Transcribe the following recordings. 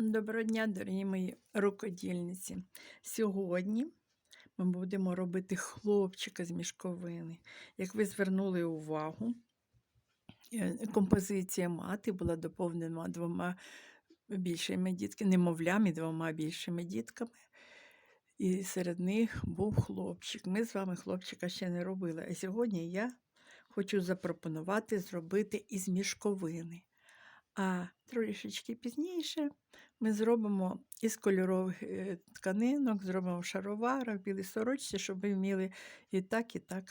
Доброго дня, дорогі мої рукодільниці. Сьогодні ми будемо робити хлопчика з мішковини. Як ви звернули увагу, е, композиція мати була доповнена двома більшими дітками, немовлями, двома більшими дітками. І серед них був хлопчик. Ми з вами хлопчика ще не робили. А сьогодні я хочу запропонувати зробити із мішковини. А трішечки пізніше ми зробимо із кольорових е, тканинок, зробимо в шароварах, білій сорочці, щоб ви вміли і так, і так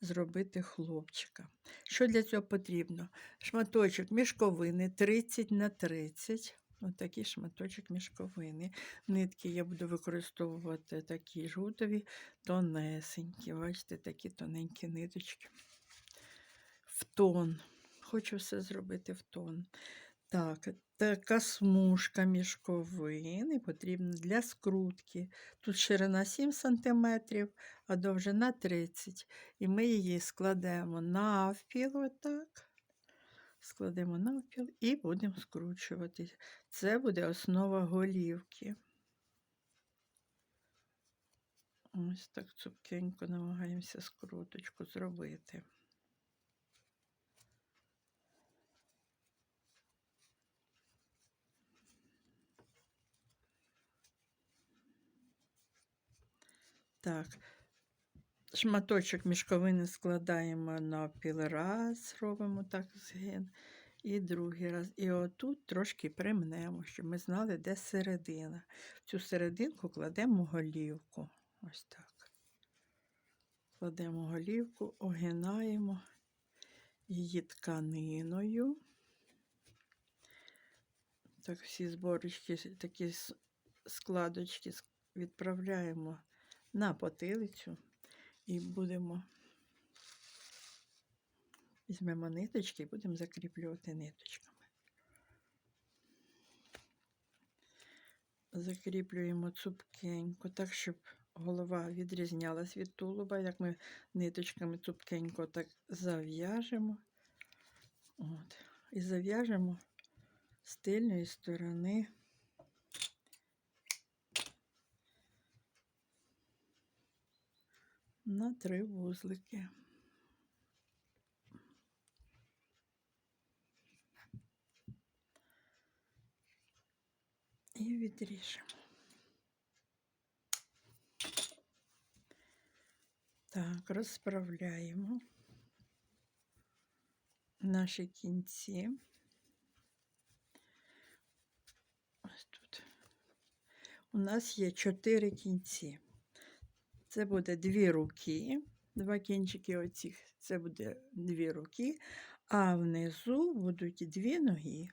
зробити хлопчика. Що для цього потрібно? Шматочок мішковини 30 на 30. Отакий шматочок мішковини. Нитки я буду використовувати такі жгутові, тонесенькі. Бачите, такі тоненькі ниточки. В тон. Хочу все зробити в тон. Так, така смужка мішковини потрібна для скрутки. Тут ширина 7 см, а довжина 30 І ми її складемо навпіл, отак. Складемо навпіл і будемо скручувати. Це буде основа голівки. Ось так цупкенько намагаємося скруточку зробити. Так, шматочок мішковини складаємо на раз, робимо так згин. І другий раз. І отут трошки примнемо, щоб ми знали, де середина. В цю серединку кладемо голівку. Ось так. Кладемо голівку, огинаємо її тканиною. Так, всі зборочки, такі складочки відправляємо на потилицю і будемо візьмемо ниточки і будемо закріплювати ниточками. Закріплюємо цупкенько, так, щоб голова відрізнялась від тулуба, як ми ниточками цупкенько так зав'яжемо. От. І зав'яжемо з тильної сторони. На три вузлики. І відріжемо. Так, розправляємо наші кінці. Ось тут. У нас є чотири кінці. Це буде дві руки, два кінчики оцих, це буде дві руки, а внизу будуть дві ноги.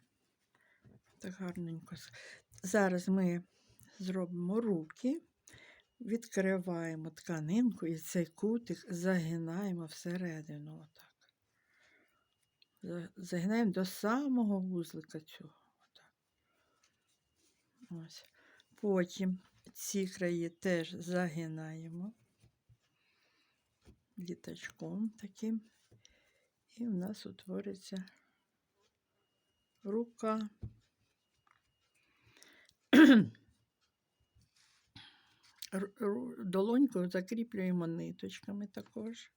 Так гарненько. Зараз ми зробимо руки, відкриваємо тканинку і цей кутик загинаємо всередину. Отак. Загинаємо до самого вузлика цього. Отак. Ось. Потім ці краї теж загинаємо літачком таким, і в нас утвориться рука. Долоньку закріплюємо ниточками також.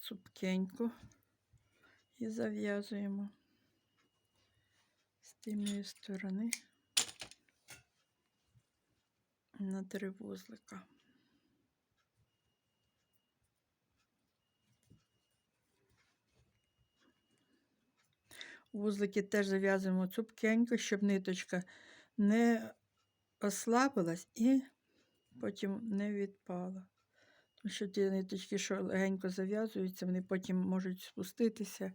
Цупкенько і зав'язуємо з тієї сторони на три вузлика. Вузлики теж зав'язуємо цупкенько, щоб ниточка не ослабилась і потім не відпала. Тому що ті ниточки, що легенько зав'язуються, вони потім можуть спуститися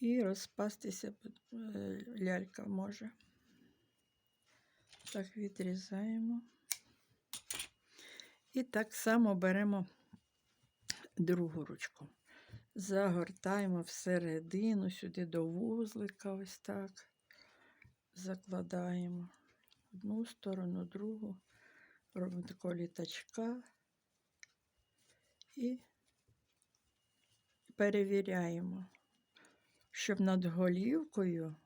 і розпастися е, лялька може. Так, відрізаємо. І так само беремо другу ручку. Загортаємо всередину, сюди до вузлика, ось так, закладаємо одну сторону, другу. Робимо такого літачка і перевіряємо, щоб над голівкою,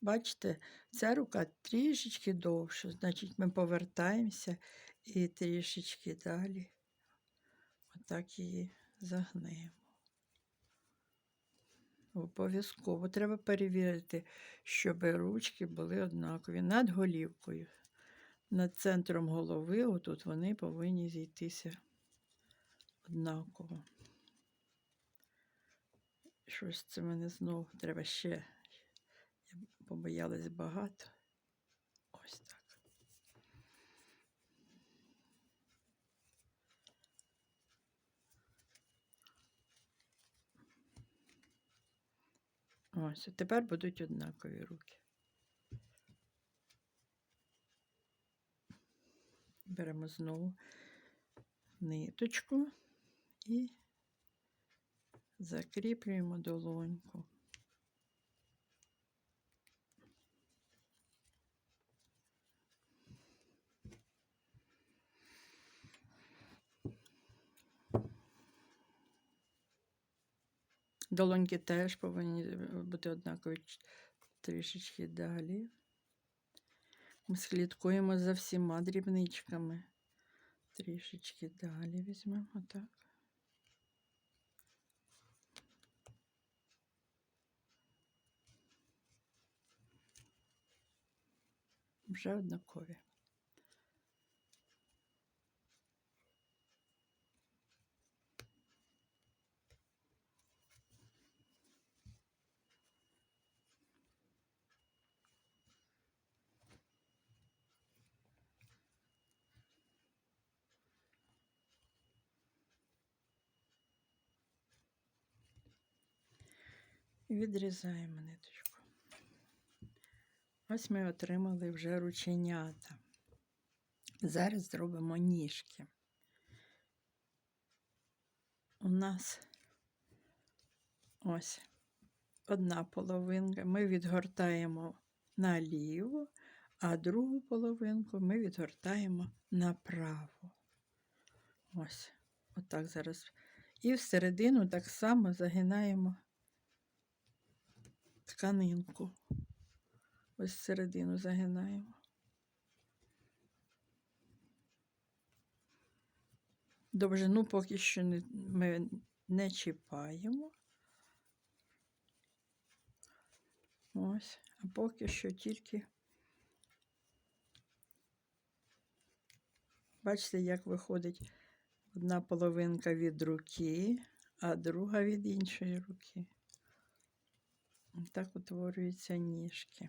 бачите, ця рука трішечки довша, значить ми повертаємося і трішечки далі. Отак її загнемо. Обов'язково треба перевірити, щоб ручки були однакові над голівкою. Над центром голови, отут вони повинні зійтися однаково. Щось це мене знову треба ще. Я побоялась багато. Ось так. Ось, а тепер будуть однакові руки. Беремо знову ниточку і закріплюємо долоньку. Долоньки теж повинні е, бути однакові трішечки далі. Ми слідкуємо за всіма дрібничками. Трішечки далі візьмемо отак. Вже однакові. Відрізаємо ниточку. Ось ми отримали вже рученята. Зараз зробимо ніжки. У нас ось одна половинка. Ми відгортаємо наліво, а другу половинку ми відгортаємо направо. Ось, отак зараз. І всередину так само загинаємо тканинку. Ось всередину загинаємо. Довжину поки що не, ми не чіпаємо. Ось, а поки що тільки. Бачите, як виходить одна половинка від руки, а друга від іншої руки. Так утворюються ніжки.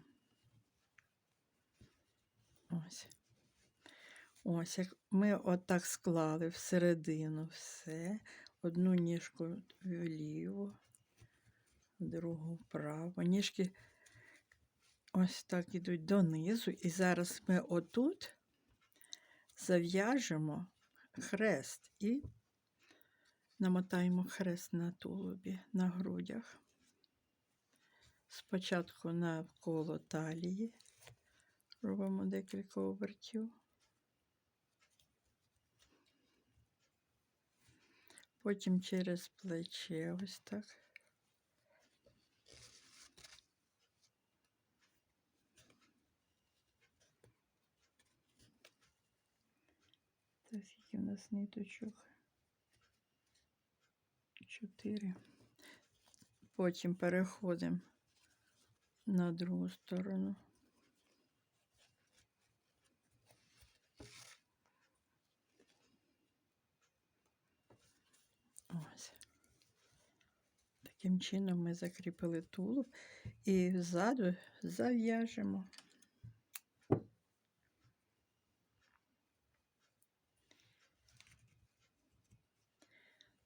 Ось. Ось, як ми отак склали всередину все. Одну ніжку вліво, другу вправо. Ніжки ось так ідуть донизу. І зараз ми отут зав'яжемо хрест і намотаємо хрест на тулубі, на грудях. Спочатку навколо талії робимо декілька обертів. Потім через плече ось так. Так, скільки в нас ниточок? Чотири. Потім переходимо на другу сторону. Ось. Таким чином ми закріпили тулуб і ззаду зав'яжемо.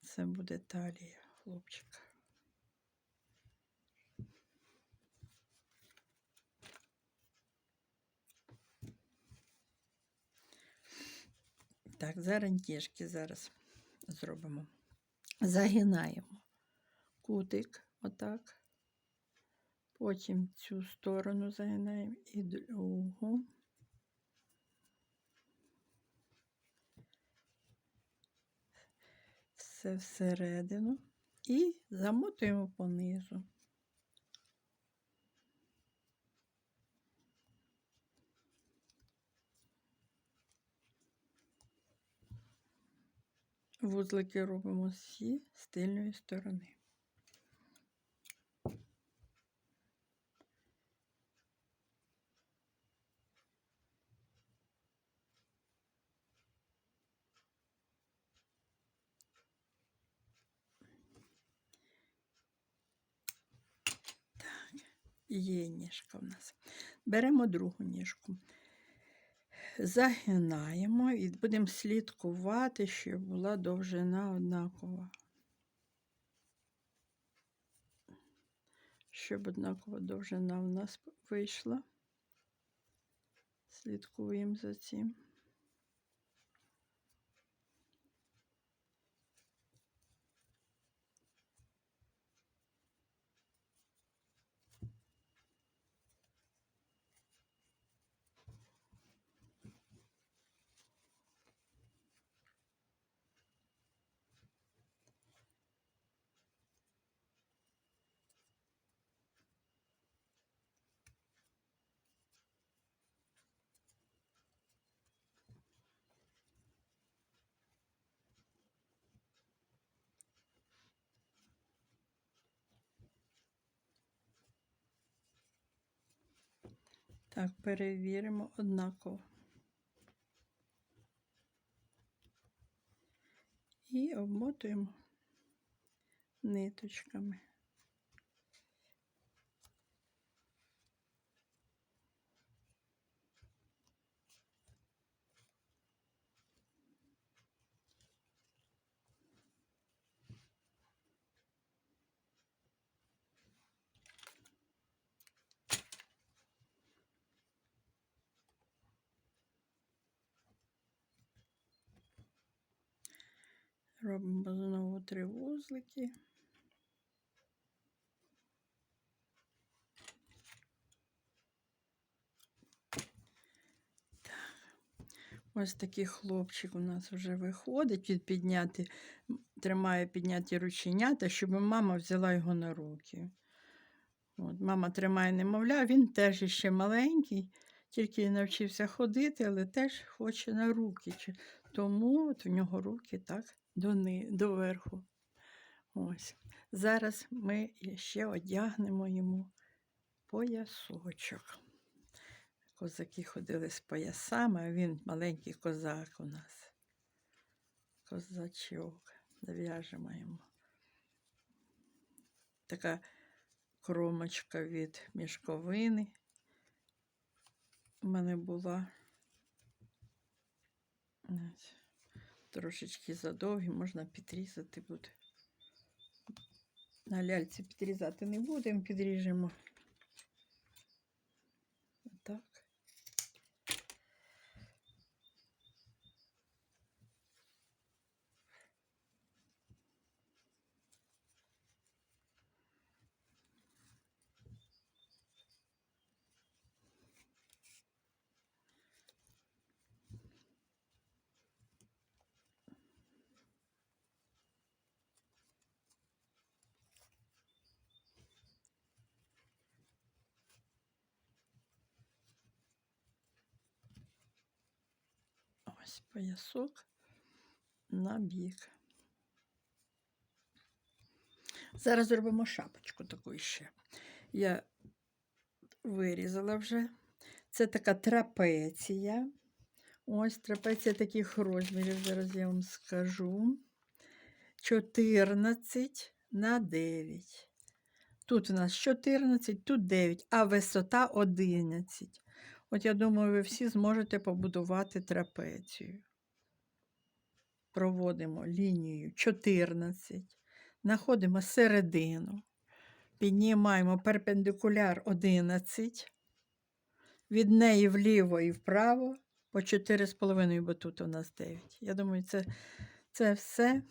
Це буде талія хлопчика. Так, зарантіжки зараз зробимо. Загинаємо кутик, отак. Потім цю сторону загинаємо і другу. Все всередину і замотуємо понизу. Вузлики робимо всі з тильної сторони. Так, є ніжка в нас. Беремо другу ніжку. Загинаємо і будемо слідкувати, щоб була довжина однакова. Щоб однакова довжина в нас вийшла. Слідкуємо за цим. Так, перевіримо однаково. І обмотуємо ниточками. Робимо знову три вузлики. Ось такий хлопчик у нас вже виходить. Він підняти, тримає підняті рученята, щоб мама взяла його на руки. От, мама тримає немовля, він теж ще маленький, тільки навчився ходити, але теж хоче на руки. Тому от у нього руки так дони, доверху. Ось. Зараз ми ще одягнемо йому поясочок. Козаки ходили з поясами, а він маленький козак у нас. Козачок. Зав'яжемо йому. Така кромочка від мішковини. У мене була Ось. Трошечки задовгі, можна підрізати буде. На ляльці підрізати не будемо, підріжемо. Отак. Ось поясок на бік. Зараз зробимо шапочку таку ще. Я вирізала вже. Це така трапеція. Ось трапеція таких розмірів. Зараз я вам скажу. 14 на 9. Тут у нас 14, тут 9, а висота 11. От я думаю, ви всі зможете побудувати трапецію. Проводимо лінію 14, знаходимо середину, піднімаємо перпендикуляр 11, від неї вліво і вправо по 4,5, бо тут у нас 9. Я думаю, це, це все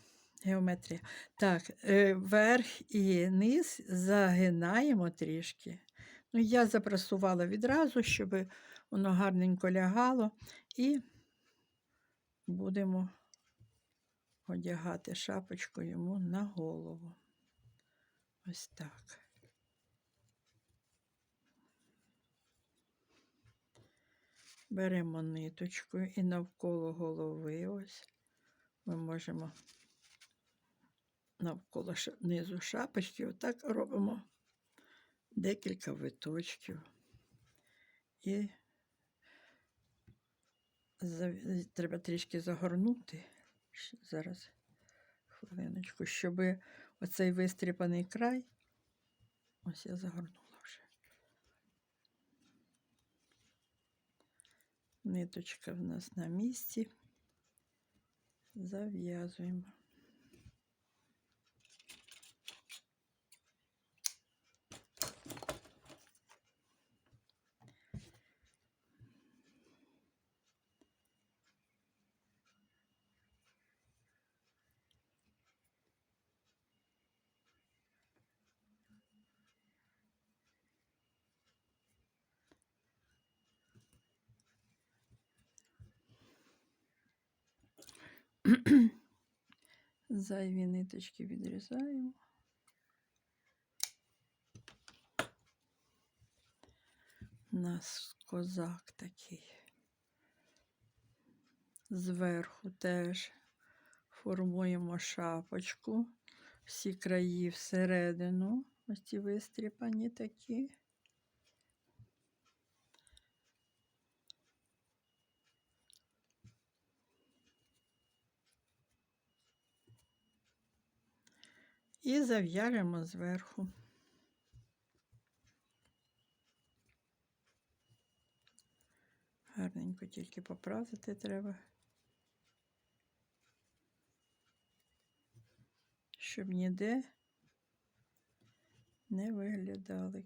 геометрія. Так, е, верх і низ загинаємо трішки. Ну, я запрасувала відразу, щоб воно гарненько лягало, і будемо одягати шапочку йому на голову. Ось так. Беремо ниточку і навколо голови ось ми можемо навколо низу шапочки отак робимо декілька виточків. І треба трішки загорнути. Зараз хвилиночку, щоб оцей вистріпаний край. Ось я загорнула вже. Ниточка в нас на місці. Зав'язуємо. Зайві ниточки відрізаємо. У нас козак такий. Зверху теж формуємо шапочку, всі краї всередину, ось ці вистріпані такі. І зав'яжемо зверху. Гарненько тільки поправити треба. Щоб ніде не виглядали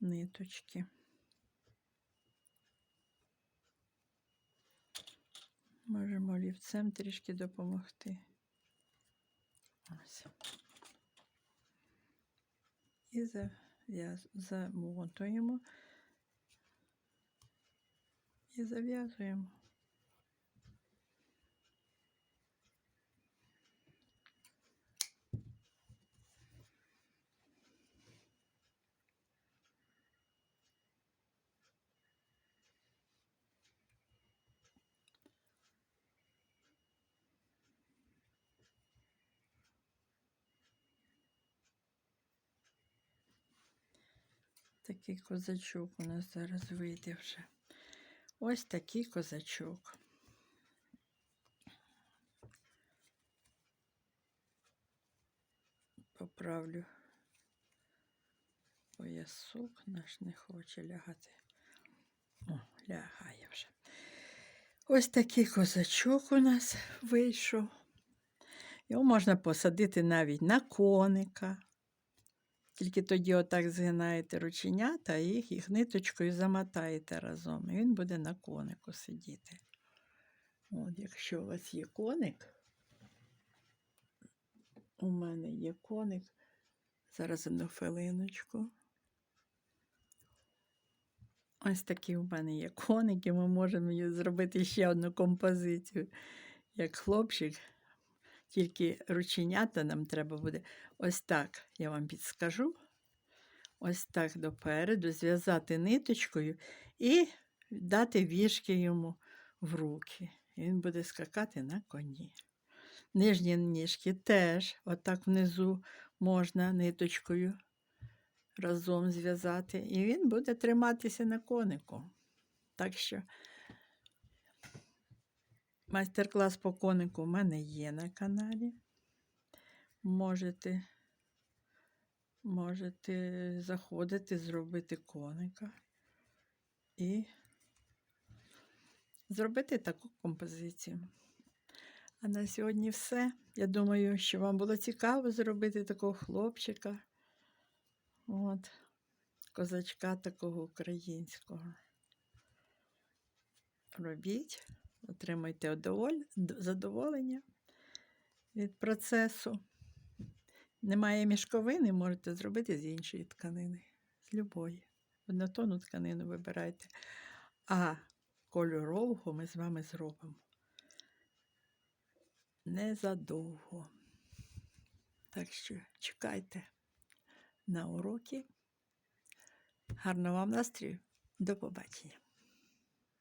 ниточки. Можемо олівцем трішки допомогти. Ось. І замотуємо і зав'язуємо. Такий козачок у нас зараз вийде вже. Ось такий козачок. Поправлю поясок наш не хоче лягати. О, лягає вже. Ось такий козачок у нас вийшов. Його можна посадити навіть на коника. Тільки тоді отак згинаєте рученята і їх, їх ниточкою замотаєте разом. І він буде на конику сидіти. От, якщо у вас є коник, у мене є коник. Зараз одну хвилиночку. Ось такий у мене є коник, і ми можемо зробити ще одну композицію, як хлопчик. Тільки рученята нам треба буде ось так, я вам підскажу. Ось так допереду, зв'язати ниточкою і дати вішки йому в руки. Він буде скакати на коні. Нижні ніжки теж отак внизу можна ниточкою разом зв'язати. І він буде триматися на конику. Так що майстер-клас по конику у мене є на каналі. Можете, можете заходити, зробити коника і зробити таку композицію. А на сьогодні все. Я думаю, що вам було цікаво зробити такого хлопчика. От, козачка такого українського. Робіть, Отримайте задоволення від процесу. Немає мішковини, можете зробити з іншої тканини, з любої. Однотонну тканину вибирайте. А кольорового ми з вами зробимо незадовго. Так що чекайте на уроки. Гарного вам настрію. До побачення!